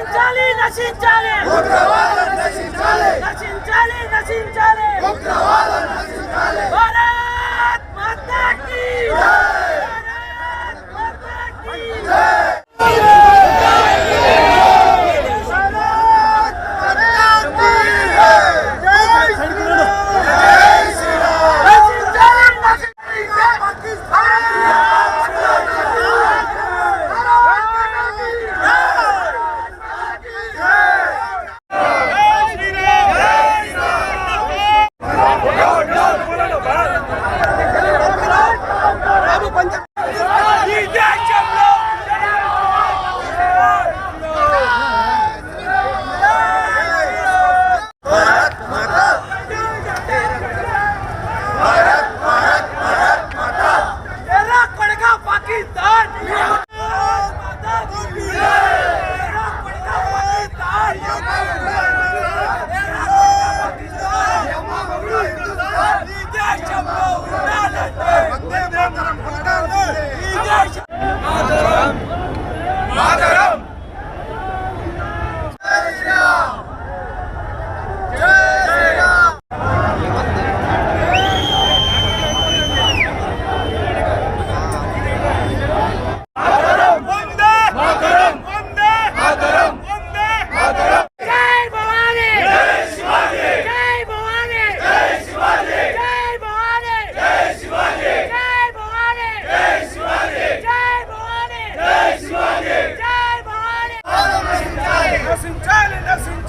Nacinchale, Nacinchale, Nacinchale, Nacinchale, Nacinchale, Nacinchale, Nacinchale, Nacinchale, Ah! Yes.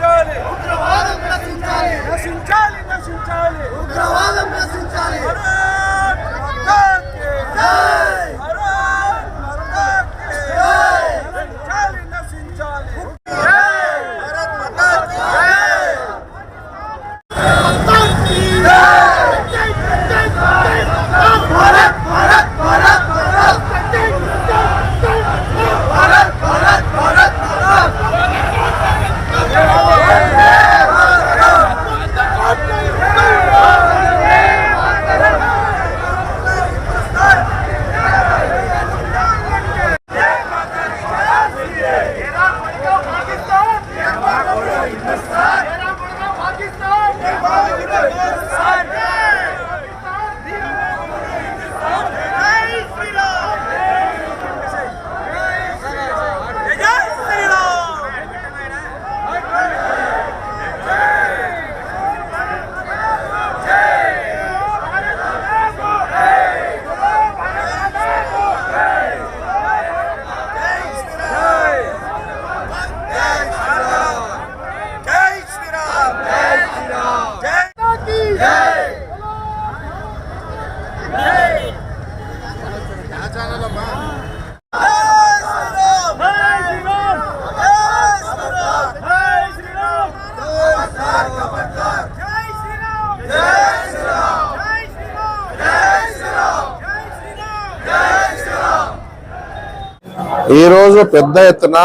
ఈ రోజు పెద్ద ఎత్తున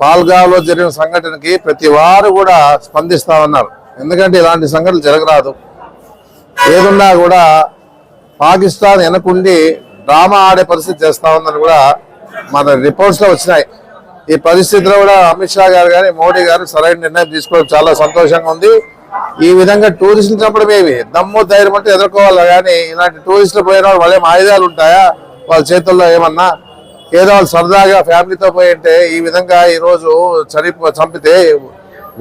పాల్గాలో జరిగిన సంఘటనకి ప్రతి వారు కూడా స్పందిస్తా ఉన్నారు ఎందుకంటే ఇలాంటి సంఘటనలు జరగరాదు. ఏదున్నా కూడా పాకిస్తాన్ వెనకుండి డ్రామా ఆడే పరిస్థితి చేస్తా ఉందని కూడా మన రిపోర్ట్స్లో వచ్చినాయి. ఈ పరిస్థితిలో కూడా అమిత్ షా గారు కానీ మోడీ గారు సరైన నిర్ణయం తీసుకోవడం చాలా సంతోషంగా ఉంది. ఈ విధంగా టూరిస్టులు చంపడం ఏమి? దమ్ము ధైర్యం అంటే ఎదుర్కోవాలి కానీ ఇలాంటి టూరిస్టులు పోయిన వాళ్ళు వాళ్ళేం ఆయుధాలు ఉంటాయా? వాళ్ళ చేతుల్లో ఏమన్నా ఏదో వాళ్ళు సరదాగా ఫ్యామిలీతో పోయి ఉంటే ఈ విధంగా ఈరోజు చని చనిపో చంపితే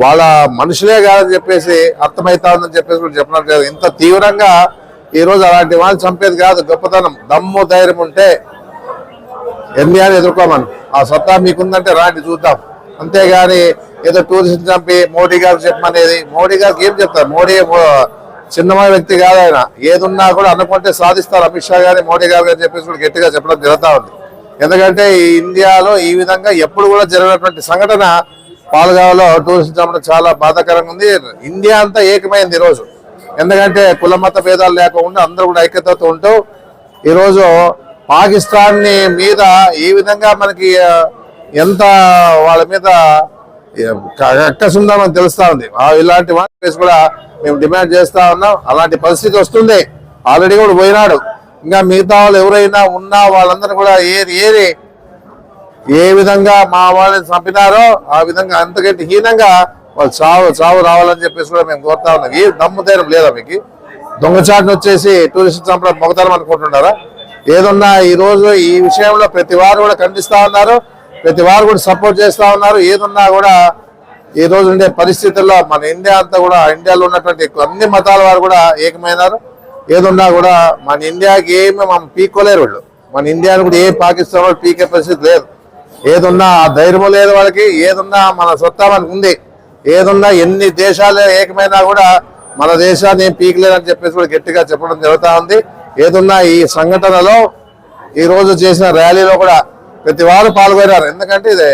వాళ్ళ మనుషులే కాదని చెప్పేసి అర్థమవుతా ఉందని చెప్పేసి కూడా చెప్పినట్టు లేదు. ఇంత తీవ్రంగా ఈరోజు అలాంటి వాళ్ళు చంపేది కాదు. గొప్పతనం. దమ్ము ధైర్యం ఉంటే ఇండియాని ఎదుర్కోమను. ఆ సత్తా మీకుందంటే రాండి చూద్దాం. అంతేగాని ఏదో టూరిస్ట్ చంపి మోడీ గారు చెప్పమనేది. మోడీ గారికి ఏం చెప్తారు? మోడీ చిన్నమైన వ్యక్తి కాదు ఆయన. ఏదున్నా కూడా అనుకుంటే సాధిస్తారు అమిత్ షా గారి మోడీ గారు అని చెప్పేసి కూడా గట్టిగా చెప్పడం జరుగుతూ ఉంది. ఎందుకంటే ఈ ఇండియాలో ఈ విధంగా ఎప్పుడు కూడా జరిగినటువంటి సంఘటన పాలగావలో టూరిస్ట్ చాలా బాధాకరంగా ఉంది. ఇండియా అంతా ఏకమైంది ఈరోజు ఎందుకంటే కుల మత భేదాలు లేకుండా అందరూ కూడా ఐక్యతతో ఉంటూ ఈరోజు పాకిస్తాన్ని మీద ఈ విధంగా మనకి ఎంత వాళ్ళ మీద అక్కసుందామని తెలుస్తా ఉంది. ఆ ఇలాంటి వాటి కూడా మేము డిమాండ్ చేస్తా ఉన్నాం. అలాంటి పరిస్థితి వస్తుంది. ఆల్రెడీ కూడా పోయినాడు. ఇంకా మిగతా వాళ్ళు ఎవరైనా ఉన్నా వాళ్ళందరూ కూడా ఏరి ఏరి ఏ విధంగా మా వాళ్ళని చంపినారో ఆ విధంగా అంతకంటే హీనంగా వాళ్ళు చావు చావు రావాలని చెప్పేసి కూడా మేము కోరుతా ఉన్నాం. ఏ దమ్ము ధైర్యం లేదా మీకు? దొంగచాటును వచ్చేసి టూరిస్ట్ చంపడం మొగతనం అనుకుంటున్నారా? ఏదున్నా ఈ రోజు ఈ విషయంలో ప్రతి వారు కూడా ఖండిస్తా ఉన్నారు ప్రతి వారు కూడా సపోర్ట్ చేస్తా ఉన్నారు. ఏదున్నా కూడా ఈ రోజు ఉండే పరిస్థితుల్లో మన ఇండియా అంతా కూడా ఇండియాలో ఉన్నటువంటి అన్ని మతాల వారు కూడా ఏకమైనారు. ఏదున్నా కూడా మన ఇండియాకి ఏమి మనం పీక్కోలేరు వాళ్ళు. మన ఇండియాని కూడా ఏ పాకిస్తాన్ వాళ్ళు పీకే పరిస్థితి లేదు. ఏదున్నా ఆ ధైర్యం లేదు వాళ్ళకి ఏదున్నా మన సొత్తా మనకు ఉంది. ఏదున్నా ఎన్ని దేశాలు ఏకమైనా కూడా మన దేశాన్ని ఏం పీకలేదని చెప్పేసి కూడా గట్టిగా చెప్పడం జరుగుతూ ఉంది. ఏదున్నా ఈ సంఘటనలో ఈ రోజు చేసిన ర్యాలీలో కూడా ప్రతి వారు పాల్గొన్నారు. ఎందుకంటే ఇది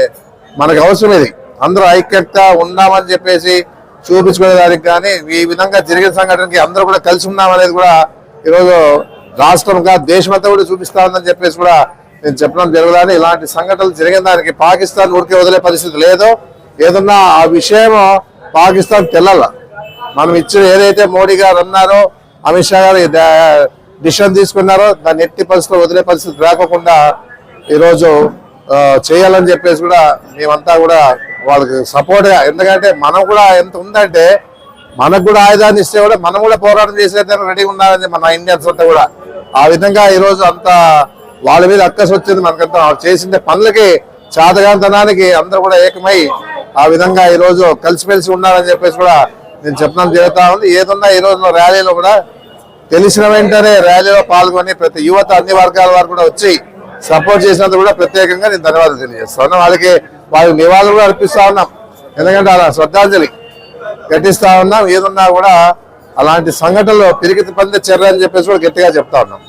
మనకు అవసరం ఇది. అందరూ ఐక్యత ఉన్నామని చెప్పేసి చూపించుకునే దానికి కానీ ఈ విధంగా జరిగిన సంఘటనకి అందరూ కూడా కలిసి ఉన్నామనేది కూడా ఈరోజు రాష్ట్రంగా దేశమంతా కూడా చూపిస్తా ఉందని చెప్పేసి కూడా నేను చెప్పడం జరగదని ఇలాంటి సంఘటనలు జరిగిన దానికి పాకిస్తాన్ ఊరికే వదిలే పరిస్థితి లేదు. ఏదన్నా ఆ విషయం పాకిస్తాన్ తెల్లాల. మనం ఇచ్చిన ఏదైతే మోడీ గారు అన్నారో అమిత్ షా గారు డిసిషన్ తీసుకున్నారో దాన్ని ఎట్టి పరిస్థితులు వదిలే పరిస్థితి రాకుండా ఈరోజు చేయాలని చెప్పేసి కూడా మేమంతా కూడా వాళ్ళకి సపోర్ట్గా ఎందుకంటే మనం కూడా ఎంత ఉందంటే మనకు కూడా ఆయుధాన్ని ఇస్తే కూడా మనం కూడా పోరాటం చేసేది రెడీగా ఉన్నారని మన ఇండియన్స్ అంతా కూడా. ఆ విధంగా ఈరోజు అంతా అంత వాళ్ళ మీద అక్కసి వచ్చింది మనకంతా. వాళ్ళు చేసిన పనులకి చాతగాంతనానికి అందరూ కూడా ఏకమై ఆ విధంగా ఈరోజు కలిసిమెలిసి ఉన్నారని చెప్పేసి కూడా నేను చెప్పడం జరుగుతా ఉంది. ఏదన్నా ఈ ర్యాలీలో కూడా తెలిసిన వెంటనే ర్యాలీలో పాల్గొని ప్రతి యువత అన్ని వర్గాల వారు కూడా వచ్చి సపోర్ట్ చేసినందుకు కూడా ప్రత్యేకంగా నేను ధన్యవాదాలు తెలియజేస్తాను. వాళ్ళకి వాళ్ళకి నివాళులు కూడా అర్పిస్తా ఉన్నాం. ఎందుకంటే అలా శ్రద్ధాంజలి ఘటిస్తా ఉన్నాం. ఏదున్నా కూడా అలాంటి సంఘటనలు పిరికితి పొందే చర్య అని చెప్పేసి కూడా గట్టిగా చెప్తా ఉన్నాం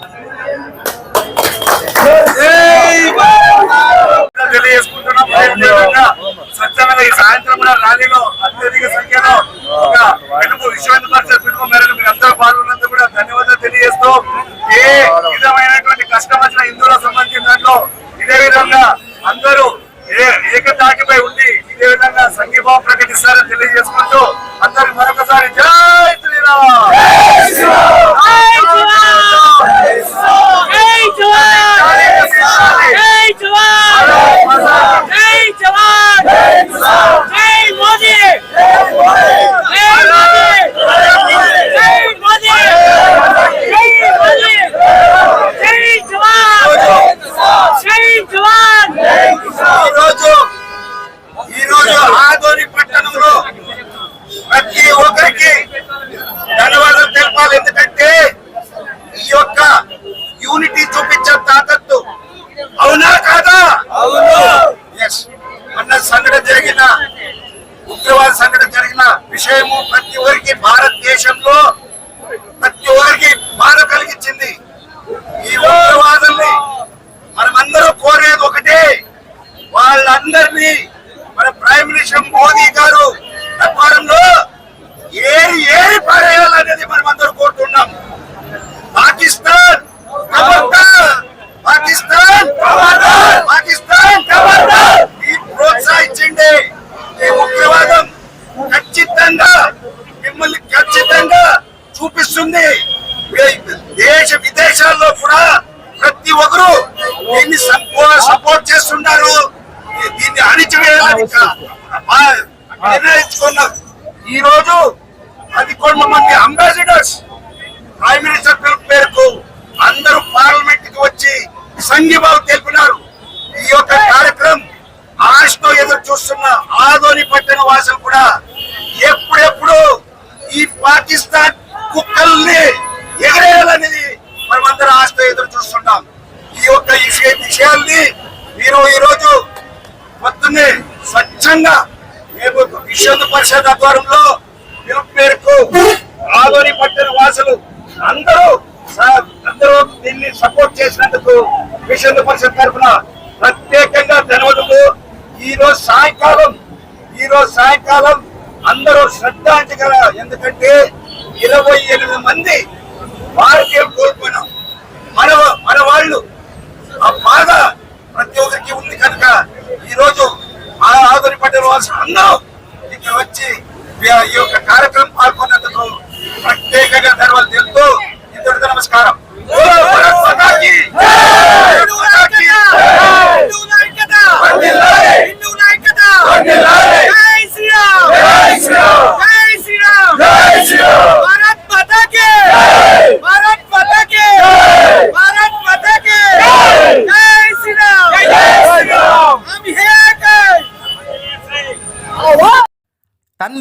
తెలియజేసుకుంటున్నాం అదేవిధంగా స్వచ్ఛంగా ఈ సాయంత్రం కూడా ర్యాలీలో అత్యధిక సంఖ్యలో ఒక పిలుపు విశ్వ హిందూ పరిషత్ పిలుపు మేరకు మీరు అందరూ పాల్గొన్నందుకు కూడా ధన్యవాదాలు తెలియజేస్తూ ఏ విధమైనటువంటి కష్టం వచ్చిన హిందువులకు సంబంధించిన దాంట్లో ఇదే విధంగా అందరూ ఏ ఏకతాటిపై ఉండి ఇదే విధంగా సంఘీభావం ప్రకటిస్తారని తెలియజేసుకుంటూ అందరికి మరొకసారి జై శ్రీరామ్ జై జవాన్ జై జవాన్ జై జవాన్ జై మోదీ జై మోదీ జై మోదీ జై మోదీ జై జవాన్ జై జవాన్ ఈరోజు ఈరోజు ఆదోని పట్టణంలో ప్రతి ఒక్కరికి ధన్యవాదాలు తెలపాలి. ఎందుకంటే ఈ యొక్క యూనిటీ చూపించే తాకత్తు అవునా కాదా? అవును. ఎస్ మొన్న సంఘటన జరిగిన ఉగ్రవాద సంఘటన జరిగిన విషయము ప్రతి ఒక్కరికి భారతదేశంలో ప్రతి ఒక్కరికి బాధ కలిగించింది. ఈ ఉగ్రవాదుల్ని మనమందరం కోరేది ఒకటే వాళ్ళందరినీ మన ప్రైమ్ మినిస్టర్ మోదీ గారు వ్యాపారంలో ఏరి ఏరి పారేయాలనేది మనం అందరూ కోరుతున్నాం పాకిస్తాన్ ఖబర్దార్! పాకిస్తాన్ ఖబర్దార్! పాకిస్తాన్ ఖబర్దార్! ఈ ప్రోత్సహించండి ఈ ఉగ్రవాదం ఖచ్చితంగా మిమ్మల్ని ఖచ్చితంగా చూపిస్తుంది దేశ విదేశాల్లో కూడా ప్రతి ఒక్కరు దీన్ని సంపూర్ణ సపోర్ట్ చేస్తున్నారు దీన్ని అణిచివేయాలని కా- ఈ రోజు పదకొండు మంది అంబాసిడర్స్ ప్రైమ్ మినిస్టర్ పిలుపు మేరకు అందరూ పార్లమెంట్కి వచ్చి సంఘీభావం తెలిపినారు. ఈ యొక్క కార్యక్రమం ఆశతో ఎదురు చూస్తున్న ఆదోని పట్టణ వాసులు కూడా ఎప్పుడెప్పుడు ఈ పాకిస్తాన్ కుక్కల్ని ఎగరేయాలనేది మనమందరం ఆస్తి ఎదురు చూస్తున్నాం ఈ యొక్క విషయ విషయాల్ని మీరు ఈ రోజు పొద్దున్నే స్వచ్ఛంగా మేము విశ్వ పరిషత్ ఆధ్వర్యంలో పిలుపు మేరకు ఆదోని పట్టణ వాసులు అందరూ అందరూ దీన్ని సపోర్ట్ చేసినందుకు విశ్వ పరిషత్ తరఫున ప్రత్యేకంగా ధన్యవాదాలు ఈ రోజు సాయంకాలం ఈ రోజు సాయంకాలం అందరూ శ్రద్ధాంజలి ఎందుకంటే ఇరవై ఎనిమిది మంది భారతీయులు కోల్పోయినాం. మన మన వాళ్ళు ఆ బాధ ప్రతి ఒక్కరికి ఉంది కనుక ఈ రోజు ఆ ఆదరి పట్టిన వాళ్ళు అందరూ ఇక్కడ వచ్చి ఈ- యొక్క